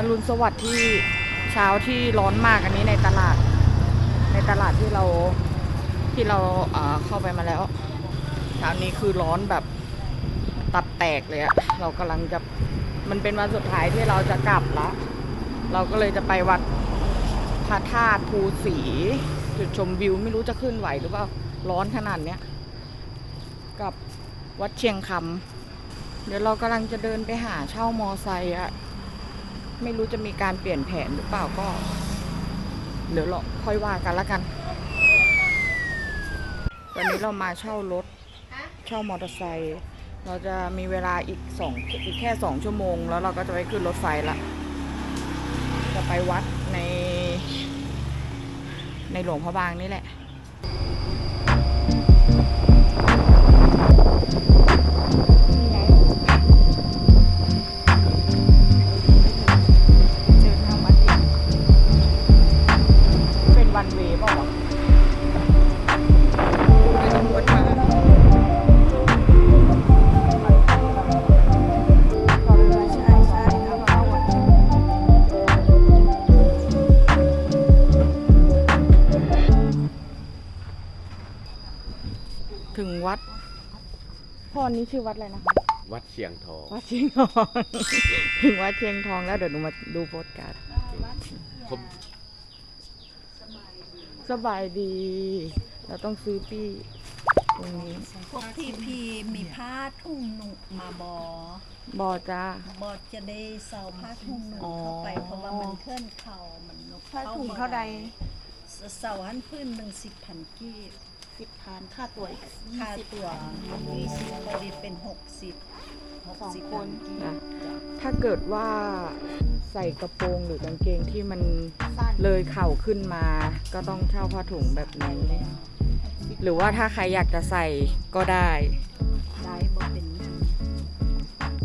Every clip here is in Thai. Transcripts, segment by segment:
อรุณสวัสดิ์ที่เช้าที่ร้อนมากอันนี้ในตลาด ในตลาดที่เราที่เราเเข้าไปมาแล้วเช้านี้คือร้อนแบบตับแตกเลยอะเรากำลังจะมันเป็นวันสุดท้ายที่เราจะกลับละเราก็เลยจะไปวัดพระธาตุภูสี จุดชมวิวไม่รู้จะขึ้นไหวหรือเปล่าร้อนขนาดเนี้ยกับวัดเชียงคำเดี๋ยวเรากำลังจะเดินไปหาเช่ามอไซค์อะ ไม่รู้จะมีการเปลี่ยนแผนหรือเปล่าก็ เดี๋ยวเราค่อยว่ากันละกันวันนี้เรามาเช่ารถ เช่ามอเตอร์ไซค์เราจะมีเวลาอีกสองอีกแค่สองชั่วโมง แล้วเราก็จะไปขึ้นรถไฟละจะไปวัดใน ในหลวงพระบางนี่แหละ วัดพ่อนี้ชื่อวัดอะไรนะคะ วัดเชียงทอง วัดเชียงทอง ถึงวัดเชียงทองแล้วเดี๋ยวหนูมาดูโพสต์การ์ดผมสบายดี เราต้องซื้อปี้ตรงนี้พวกพี่พีมีผ้าทุ่งหนุมาบอบอจ้า บอจะได้เสาผ้าทุ่งหนุอ๋อเข้าไปเพราะว่ามันเคลื่อนเข่ามันนกผ้าถุงเท่าใดเสาหันพื้นหนึ่งสิบพันกีบ สิบพันค่าตัวอีกค่าตัวยี่สิบพอดีเป็นหกสิบหกสองสิบคนกีบนะถ้าเกิดว่าใส่กระโปรงหรือกางเกงที่มันสั้นเลยเข่าขึ้นมา ก็ต้องเช่าผ้าถุงแบบนี้ หรือว่าถ้าใครอยากจะใส่ก็ได้ ได้บ่เป็นหยัง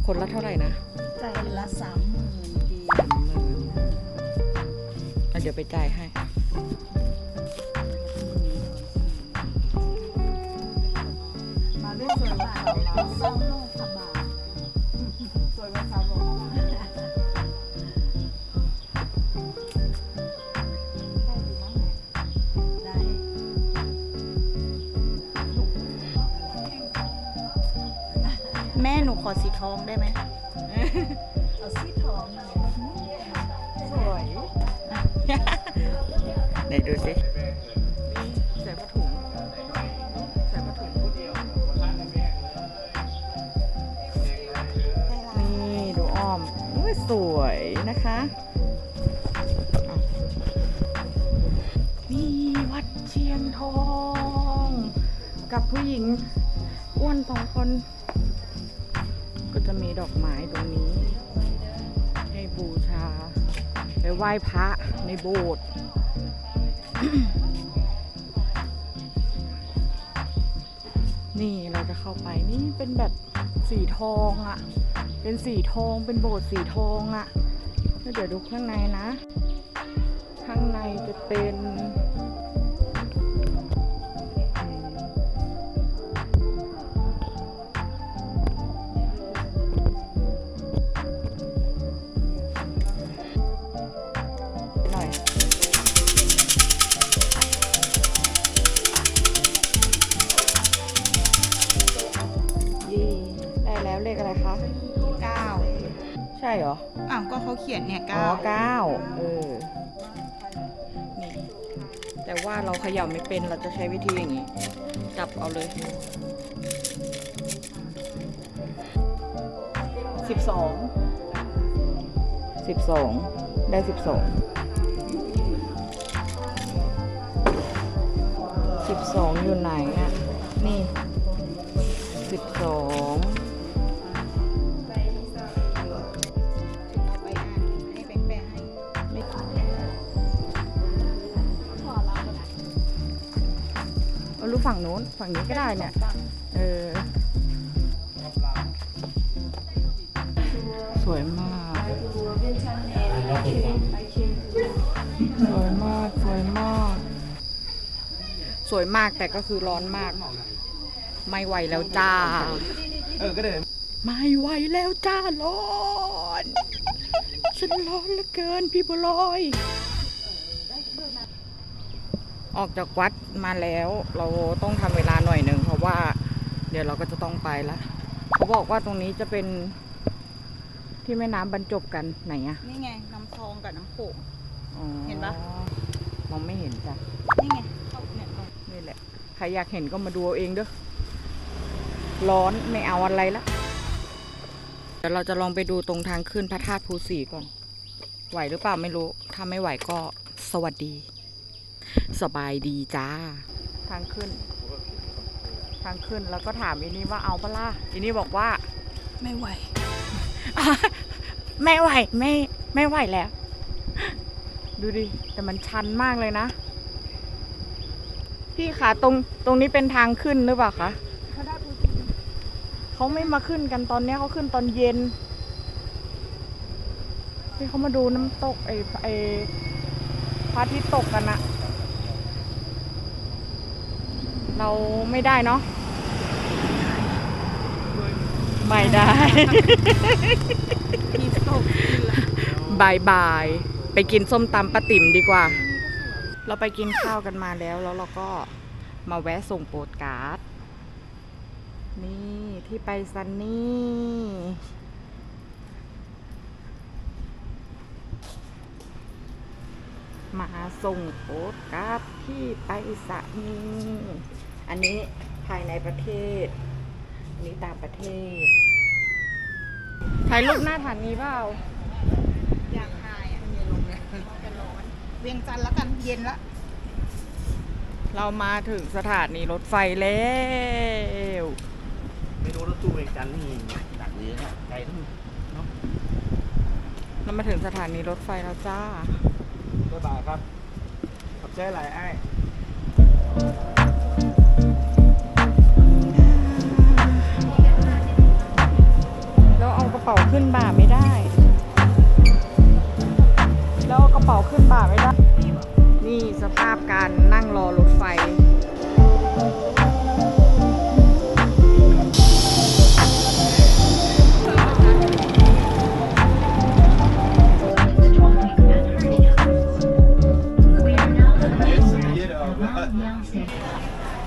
คนละเท่าไหร่นะใจคนละสามหมื่นกีบสามหมื่นอะเดี๋ยวไปจ่ายให้ วยมากเศร้าโลกขบาทสวยกว่าสาวโลกได้อยู่บ้างไหมได้แม่หนูขอสีทองได้ไหม เอาสีทองหน่อยสวย ไหนดูสิใส่ ผู้หญิงอ้วนสองคน ก็จะมีดอกไม้ตรงนี้ ให้บูชา ไปไหว้พระในโบสถ์นี่เราจะเข้าไปนี่เป็นแบบสีทองอะ่ะ เป็นสีทองเป็นโบสถ์สีทองอะ่ะแล้วเดี๋ยวดูข้างในนะ ข้างในจะเป็น ใช่เหรอ อ้าวก็เขาเขียนเนี่ยอ๋อเก้าเก้าเออ นี่แต่ว่าเราเขย่าไม่เป็นเราจะใช้วิธีอย่างนี้ จับเอาเลยสิบสองสิบสองได้สิบสองสิบสองอยู่ไหนอะนี่สิบสอง ฝั่งโน้น ฝั่งนี้ก็ได้เนี่ย เออ สวยมาก สวยมาก สวยมาก สวยมากแต่ก็คือร้อนมาก ไม่ไหวแล้วจ้า เออ ก็เดินไม่ไหวแล้วจ้าร้อน ฉันร้อนร้อนเหลือเกินพี่บัวลอย ออกจากวัดมาแล้ว เราต้องทำเวลาหน่อยหนึ่งเพราะว่า เดี๋ยวเราก็จะต้องไปละเขาบอกว่าตรงนี้จะเป็นที่แม่น้ำบรรจบกันไหนอะนี่ไงน้ำทองกับน้ำโขงอ๋อเห็นปะมองไม่เห็นจ้ะนี่ไงเข้าเนี่ยตรงนี่แหละใครอยากเห็นก็มาดูเอาเองเด้อร้อนไม่เอาอะไรละเดี๋ยวเราจะลองไปดูตรงทางขึ้นพระธาตุภูสีก่อน ไหวหรือเปล่าไม่รู้ ถ้าไม่ไหวก็สวัสดี สบายดีจ้า ทางขึ้น ทางขึ้นแล้วก็ถามอีนี่ว่าเอาปะล่ะอีนี่บอกว่า ไม่ไหว ไม่ไหวไม่ไม่ไหวแล้ว ดูดิ แต่มันชันมากเลยนะ พี่คะตรงตรงนี้เป็นทางขึ้นหรือเปล่าคะเขาไม่มาขึ้นกันตอนเนี้ยเขาขึ้นตอนเย็นที่เขามาดูน้ำตกไอ้ไอ้พระอาทิตย์ตกกันอะ เราไม่ได้เนาะไม่ได้มีตกกินละบายบายไปกินส้มตำป้าติ๋มดีกว่า เราไปกินข้าวกันมาแล้ว แล้วเราก็มาแวะส่งโปรดการ์ด นี่ที่ไปซันนี่ มาส่งโปรดการ์ดที่ไปสันนี่อันนี้ภายในประเทศ อันนี้ต่างประเทศ ถ่ายรูปหน้าฐานนี้เปล่า อยากทายอะจะร้อนเวียงจันทร์แล้วกันเย็นละเรามาถึงสถานีรถไฟแล้ว ไม่รู้รถตู้เวียงจันทร์นี่หนักหรือไงไกลทั้ง เรามาถึงสถานีรถไฟแล้วจ้า บ๊ายบายครับ ขอบใจหลายไอ้แล้วเอากระเป๋าขึ้นบ่าไม่ได้ แล้วเอากระเป๋าขึ้นบ่าไม่ได้ นี่สภาพการนั่งรอรถไฟ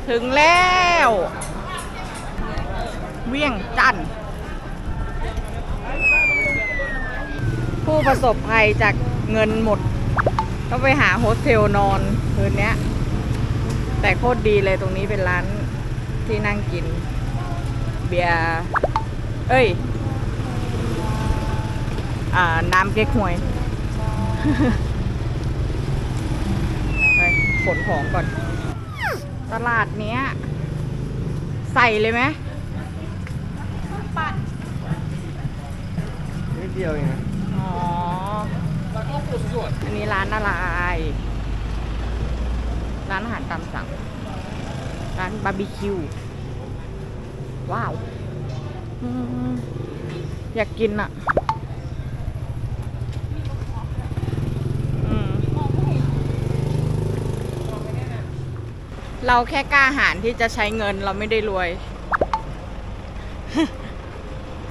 ถึงแล้ว เวียงจันทร์ผู้ประสบภัยจากเงินหมด ก็ไปหาโฮสเทลนอนคืนนี้แต่โคตรดีเลยตรงนี้เป็นร้านที่นั่งกิน เบียร์เอ้ยอ่าน้ำเก๊กฮวยไปขนของก่อน ตลาด นี้ยใส่เลยไหมนิดเดียวเองนะอ๋ออันนี้ร้านอะไร ร้านอาหารตามสั่ง ร้านบาร์บีคิว ว้าวอืมอยากกินอะอืม เราแค่กล้าหาญที่จะใช้เงินเราไม่ได้รวย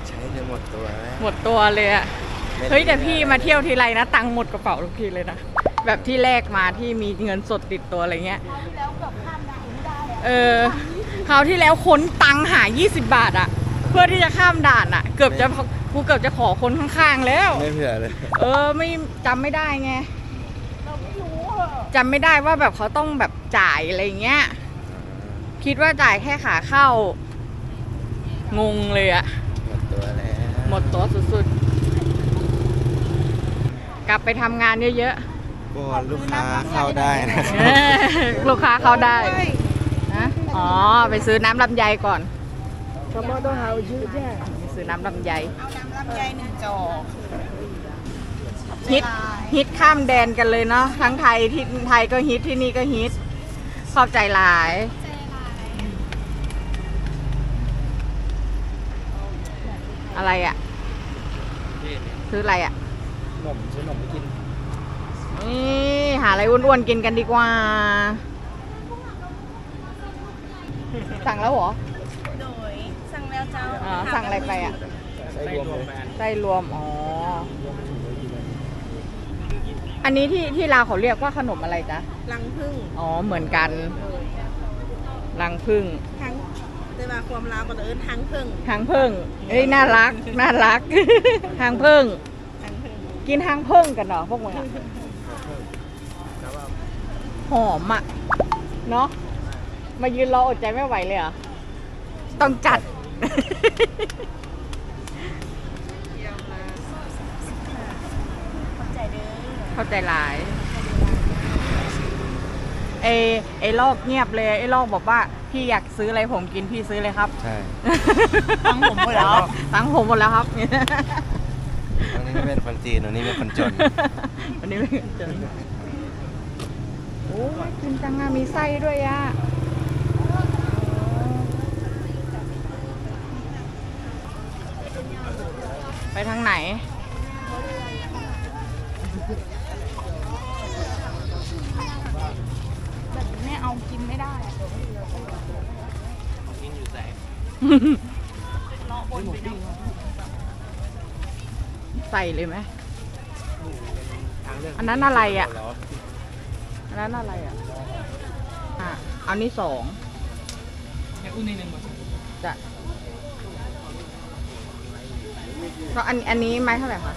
ใช้จนหมดตัวแล้ว หมดตัวเลยอะเฮ้ยแต่พี่มาเที่ยวทีไรนะตังค์หมดกระเป๋าทุกทีเลยนะแบบที่แรกมาที่มีเงินสดติดตัวอะไรเงี้ยเออคราวที่แล้วค้นตังค์หา 20 บาทอะเพื่อที่จะข้ามด่านอะเกือบจะกูเกือบจะขอคนข้างๆแล้ว ไม่เผื่อเลย เออไม่จำไม่ได้ไงจำไม่ได้ว่าแบบเขาต้องแบบจ่ายอะไรเงี้ย คิดว่าจ่ายแค่ขาเข้า งงเลยอะหมดตัวแล้วหมดตัวสุดๆ กลับไปทำงานเยอะบอลลูกค้าเข้าได้นะๆเอ้ยลูกค้าเข้าได้นะอ๋อ ไปซื้อน้ำลำไยก่อนไปซื้อน้ำลำไย เอาน้ำลำไยหนึ่งจอก ฮิตฮิตข้ามแดนกันเลยเนาะทั้งไทยที่ไทยก็ฮิตที่นี่ก็ฮิต ขอบใจหลายอะไรอะ่ะ ซื้ออะไรอะ่ะขนมซื้อขนมไปกินนี่หาอะไรอ้วนๆกินกันดีกว่า สั่งแล้วเหรอ โดยสั่งแล้วเจ้าอ๋อสั่งอะไรไปอะใส่รวมเลยไส้รวม อ๋อ อันนี้ที่ที่ลาวเขาเรียกว่าขนมอะไรจ๊ะ รังพึ่งอ๋อ เหมือนกันรังพึ่งทั้งแต่ว่าความลาวก็เอิ้นทั้งพึ่งหางพึ่งเอ้ย น่ารัก น่ารัก หางพึ่ง ทั้งพึ่งกินหางพึ่งกันเหรอพวกมึงอะหอมอะเนาะ มายืนรออดใจไม่ไหวเลยเหรอะต้องจัด เข้าใจเด้อ เข้าใจหลายเอไอลอกเงียบเลยไอลอกบอกว่าพี่อยากซื้ออะไรผมกินพี่ซื้อเลยครับใช่ตังผมหมดแล้วตังผมหมดแล้วครับวันนี้ไม่เป็นคนจีนวันนี้เป็นคนจนวันนี้ไม่เจอโอ้ยกินจังอะมีไส้ด้วยอะไปทางไหน แบบนี้ไม่เอากินไม่ได้อะกินอยู่แสงใส่เลยไหม ทางเลือกอันนั้นอะไรอะอันนั้นอะไรอะ อะเอานี่สองจะก็อันอันนี้ไม้เท่าไหร่คะ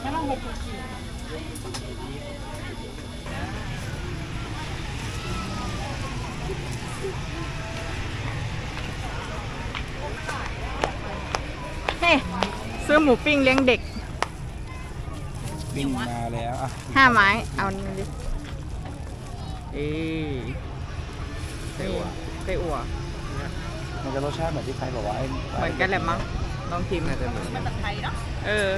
เฮ้ซื้อหมูปิ้งเลี้ยงเด็กปิ้งมาแล้วอะห้าไม้ เอานี่ดิ เอ้ยไส้อั่วไส้อั่วมันจะรสชาติเหมือนที่ใครบอกว่าไอ้เหมือนกันแหละมั้ง ลองชิมน่าจะเหมือนมาจากไทยเนาะเออ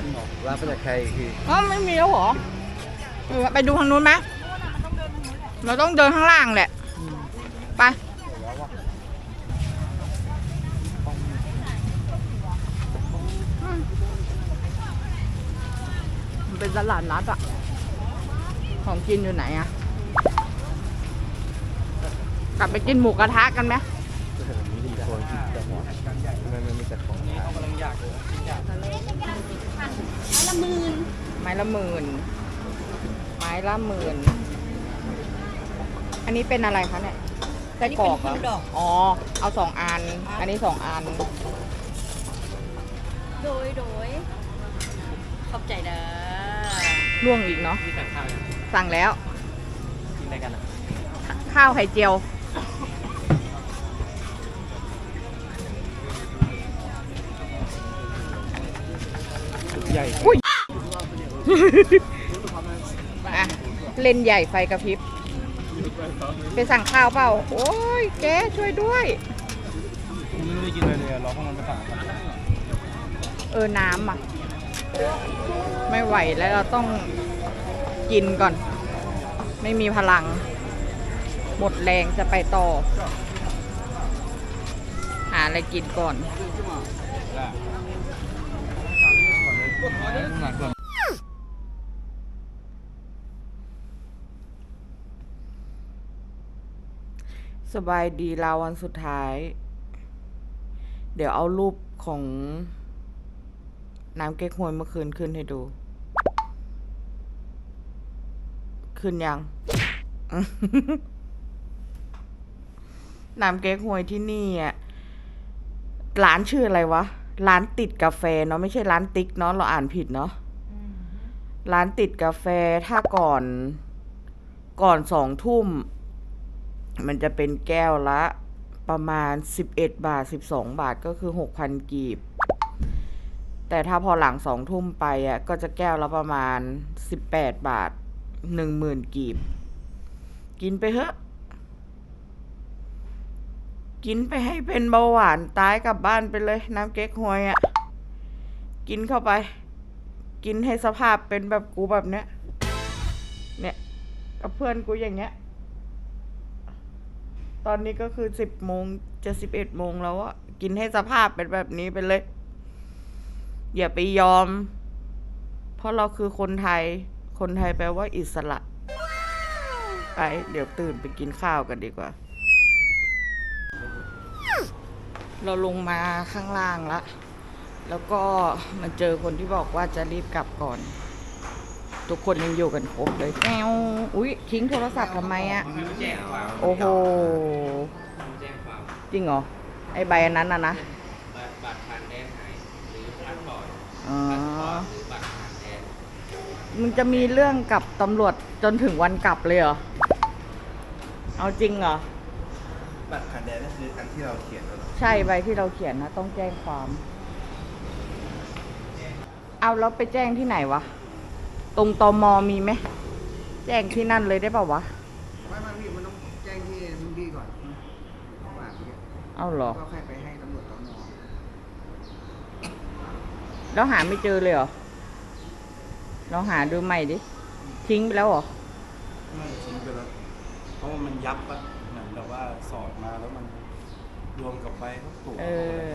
ร้านมาจากใครคือ อ๋อไม่มีแล้วเหรอเออไปดูทางนู้นไหมเราต้องเดินข้างล่างแหละ ไป มัน เป็นตลาดนัดอะของกินอยู่ไหนอะกลับไปกินหมูกระทะกันไหมมีแต่คนกินแต่หัวมันมันมีแต่ของเขากำลังอยากเลยละหมื่นไม้ละหมื่นไม้ละหมื่นอันนี้เป็นอะไรคะเนี่ยไส้กรอกเหรออ๋อ เอาสองอัน อันนี้สองอัน โดยโดยขอบใจเด้อ ร่วงอีกเนาะที่สั่งข้าวยังสั่งแล้ว กินอะไรกันอะข้าวไข่เจียวใหญ่อุ้ยอะเล่นใหญ่ไฟกระพริบ ไปสั่งข้าวเปล่า โอ้ยแกช่วยด้วย ไม่ได้กินอะไรเลยรอพวกมันไปสั่งกันเออ น้ำอะ ไม่ไหวแล้วเราต้องกินก่อน ไม่มีพลัง หมดแรงจะไปต่อ หาอะไรกินก่อนสบายดีลาวันสุดท้าย เดี๋ยวเอารูปของ น้ำเก๊กฮวยเมื่อคืนขึ้นให้ดู ขึ้นยัง น้ำเก๊กฮวยที่นี่อะ ร้านชื่ออะไรวะ ร้านติดกาแฟเนาะไม่ใช่ร้านติ๊กเนาะเราอ่านผิดเนาะร้านติดกาแฟถ้าก่อน ก่อนสองทุ่ม มันจะเป็นแก้วละประมาณ11บาท12บาทก็คือ6,000กีบ แต่ถ้าพอหลังสองทุ่มไปอะก็จะแก้วละประมาณ18บแปดบาท10,000กีบ กินไปเถอะกินไปให้เป็นเบาหวานตายกลับบ้านไปเลย น้ำเก๊กฮวยอะ กินเข้าไป กินให้สภาพเป็นแบบกูแบบเนี้ย เนี่ย กับเพื่อนกูอย่างเงี้ย ตอนนี้ก็คือสิบโมงจะสิบเอ็ดโมงแล้วอะกินให้สภาพเป็นแบบนี้ไปเลย อย่าไปยอม เพราะเราคือคนไทย คนไทยแปลว่าอิสระ ไปเดี๋ยวตื่นไปกินข้าวกันดีกว่า เราลงมาข้างล่างละ แล้วก็มาเจอคนที่บอกว่าจะรีบกลับก่อน ทุกคนยังอยู่กันครบเลยแมวอุ้ยทิ้งโทรศัพท์ทำไมอะโอ้โห จริงเหรอ ไอใบอันนั้นน่ะนะ บัตรผ่านแดนหายหรือพาสปอร์ต อ๋อพาสปอร์ตหรือบัตรผ่านแดนมึงจะมีเรื่องกับตำรวจจนถึงวันกลับเลยเหรอ เอาจริงเหรอ บัตรผ่านแดนก็คืออันที่เราเขียนแล้วเหรอใช่ใบที่เราเขียนนะ ต้องแจ้งความ เอาแล้วไปแจ้งที่ไหนวะ ตรงตมมีไหม แจ้งที่นั่นเลยได้ป่าวะ ไม่ไม่พี่มันต้องแจ้งที่มึงพี่ก่อนระหว่างนี้เอาเหรอ ก็ค่อยไปให้ตำรวจตอนน แล้วหาไม่เจอเลยเหรอลองหาดูใหม่ดิ ทิ้งไปแล้วเหรอไม่ทิ้งไปแล้วเพราะว่ามันยับอะเหมือนแบบว่าสอดมาแล้วมันรวมกับใบเขาตัวเออ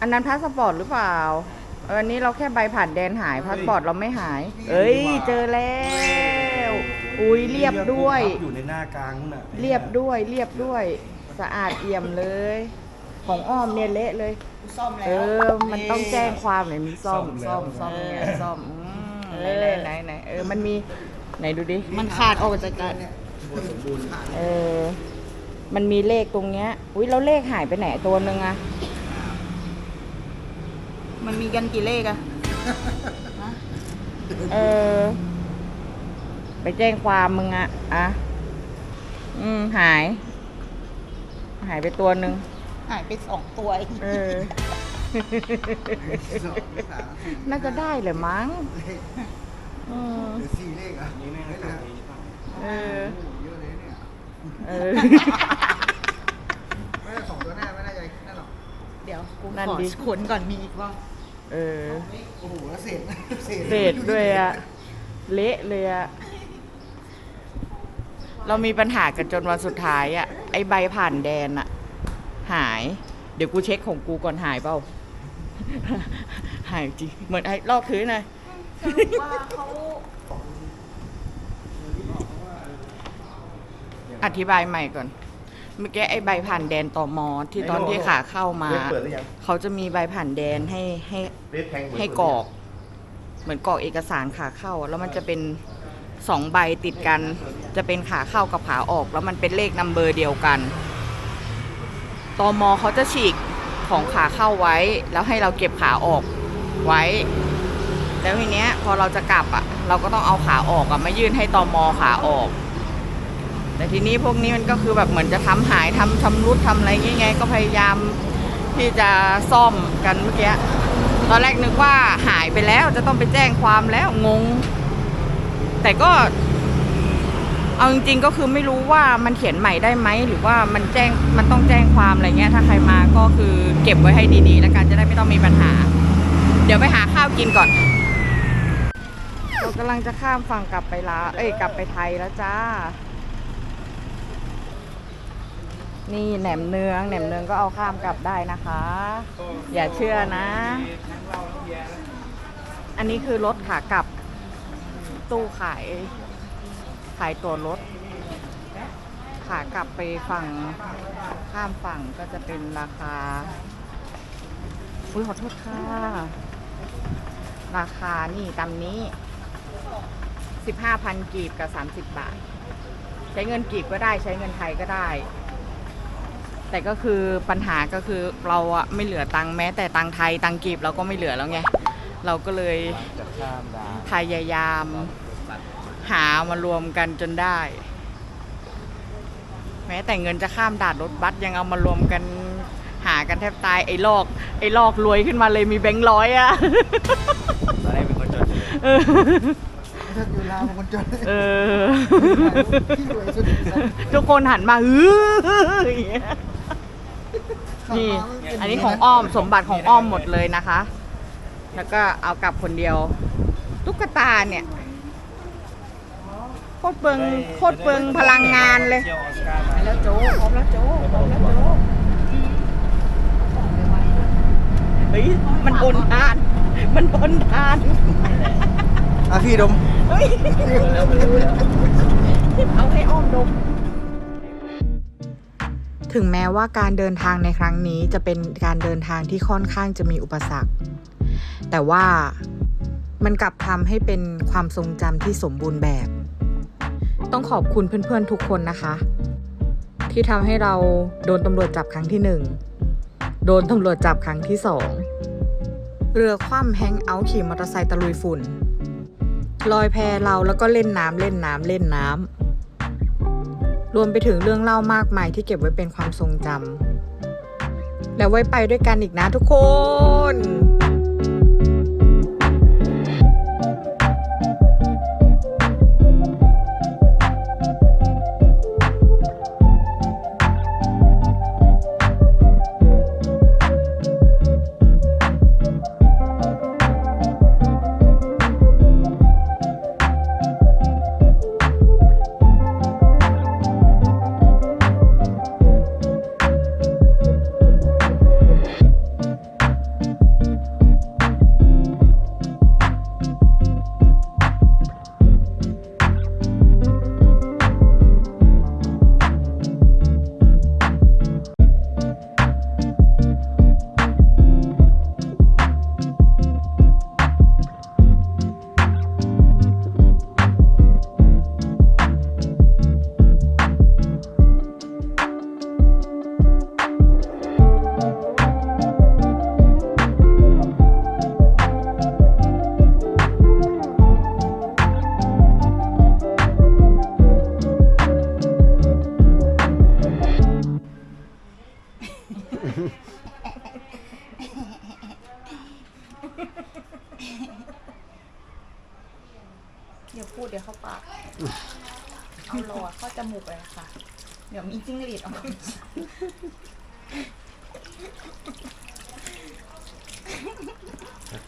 อันนั้นพาสปอร์ตหรือเปล่าเอออันนี้เราแค่ใบผ่านแดนหายพาสปอร์ตเราไม่หาย เอ้ย เจอแล้ว อุ้ยเรียบด้วย อยู่ในหน้ากลางนู่นน่ะ เรียบด้วย เรียบด้วย สะอาดเอี่ยมเลย ของอ้อมเนี่ยเละเลย ซ่อมเอแล้วอมันต้องแจ้งความหน่อยมีซ่อมซ่อมซ่อมเนี่ยซ่อมอืมไหนไหนไหนไหนเออมันมีไหนดูดิ มันขาดออกจากกันเออ มันมีเลขตรงเนี้ย อุ้ยแล้วเลขหายไปไหนตัวหนึ่งอะมันมีกันกี่เลขอะเออ ไปแจ้งความมึงอะอะ อืม หาย หายไปตัวหนึ่ง หายไปสองตัวเองเออ สองสามสี่น่าจะได้แหละมั้งเลขอืมหรือสี่เลขอะนี่แน่ไม่ตรนะงนี้ป่ะเออโอ้โหเยอะเลยเนี่ย เออ ไม่ได้สองตัวหน้าไม่น่าจะนั่นหรอกเดี๋ยวกูนั่นขอดิ ขนก่อนมีอีกว่าเออ โอ้โหแล้วเศษเศษเศษด้วยอะเละเลยอะเรามีปัญหากันจนวันสุดท้ายอะไอใบผ่านแดนอะ หาย เดี๋ยวกูเช็คของกูก่อนหายเปล่า หายจริง เหมือนไอ้ลอกพื้นเลยว่าเขาอธิบายใหม่ก่อน เมื่อกี้ไอใบผ่านแดนตอมอที่ตอนที่ขาเข้ามาเว็บเปิดหรือยังเขาจะมีใบผ่านแดนให้ให้เว็บแทงให้กรอก เหมือนกรอกเอกสารขาเข้า แล้วมันจะเป็นสองใบติดกัน จะเป็นขาเข้ากับขาออก แล้วมันเป็นเลขนัมเบอร์เดียวกัน ตอมอเขาจะฉีกของขาเข้าไว้ แล้วให้เราเก็บขาออกไว้ แล้วทีเนี้ยพอเราจะกลับอะ เราก็ต้องเอาขาออกอะมายื่นให้ตอมอขาออก แต่ทีนี้พวกนี้มันก็คือแบบเหมือนจะทำหายทำชำรุดทำอะไรเงี้ยก็พยายามที่จะซ่อมกันเมื่อกี้ตอนแรกนึกว่าหายไปแล้วจะต้องไปแจ้งความแล้วงง แต่ก็ เอาจริงๆก็คือไม่รู้ว่ามันเขียนใหม่ได้ไหมหรือว่ามันแจ้งมันต้องแจ้งความอะไรเงี้ยถ้าใครมาก็คือเก็บไว้ให้ดีๆ แล้วกันจะได้ไม่ต้องมีปัญหา เดี๋ยวไปหาข้าวกินก่อนเรากำลังจะข้ามฝั่งกลับไปลาเอ้ยกลับไปไทยแล้วจ้า นี่แหนมเนืองแหนมเนืองก็เอาข้ามกลับได้นะคะ อย่าเชื่อนะ อันนี้คือรถขากลับตู้ขาย ขายตัวรถขากลับไปฝั่งข้ามฝั่งก็จะเป็นราคา อุ้ยขอโทษค่ะ ราคานี่ตามนี้15,000กีบกับ30บาท ใช้เงินกีบก็ได้ใช้เงินไทยก็ได้ แต่ก็คือปัญหาก็คือเราอะไม่เหลือตังค์แม้ แต่ตังค์ไทยตังค์กีบเราก็ไม่เหลือแล้วไง เราก็เลยจะข้ามดาพยายาม หามารวมกันจนได้ แม้แต่เงินจะข้ามด่านรถบัสยังเอามารวมกันหากันแทบตายไอ้ลอก ไอ้ลอกรวยขึ้นมาเลยมีแบงค์ร้อยอะตอนแรกเป็นคนจนอยู่เลยเออถ้าอยู่ลาวบางคนจนเออที่รวยสุดในสัตว์ทุกคนหันมาฮืออย่างเงี้ยนี่อันนี้ของอ้อมสมบัติของอ้อมหมดเลยนะคะ แล้วก็เอากลับคนเดียว ตุ๊กตาเนี่ย โคตรเปลืองโคตรเปลืองพลังงานเลยเที่ยวออสการ์มาแล้วโจพร้อมแล้วโจพร้อมแล้วโจเฮ้ยมันบนทาน มันบนทานอะพี่ดม เฮ้ยเอาให้อ้อมดม ถึงแม้ว่าการเดินทางในครั้งนี้จะเป็นการเดินทางที่ค่อนข้างจะมีอุปสรรค แต่ว่ามันกลับทำให้เป็นความทรงจำที่สมบูรณ์แบบ ต้องขอบคุณเพื่อนๆทุกคนนะคะ ที่ทำให้เราโดนตำรวจจับครั้งที่หนึ่งโดนตำรวจจับครั้งที่สองเรือคว่ำแฮงเอาท์ขี่มอเตอร์ไซค์ตะลุยฝุ่นลอยแพเราแล้วก็เล่นน้ำเล่นน้ำเล่นน้ำรวมไปถึงเรื่องเล่ามากมายที่เก็บไว้เป็นความทรงจำแล้วไว้ไปด้วยกันอีกนะทุกคน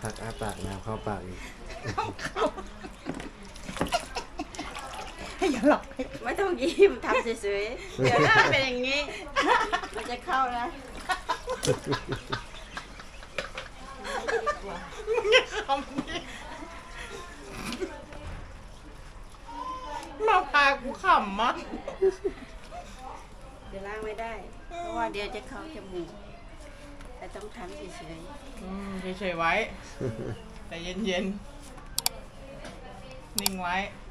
สักพักอ้าปากน้ำเข้าปากอีกอย่าหลอกไม่ต้องยิ้มทำสวยๆ เดี๋ยวหน้าเป็นอย่างนี้ มันจะเข้านะมาพากูขำมะเดี๋ยวล้างไม่ได้ เพราะว่าเดี๋ยวจะเข้าจมูกแต่ต้องทำเฉยอืมเฉยๆไว้ แต่เย็นๆ นิ่งไว้ๆ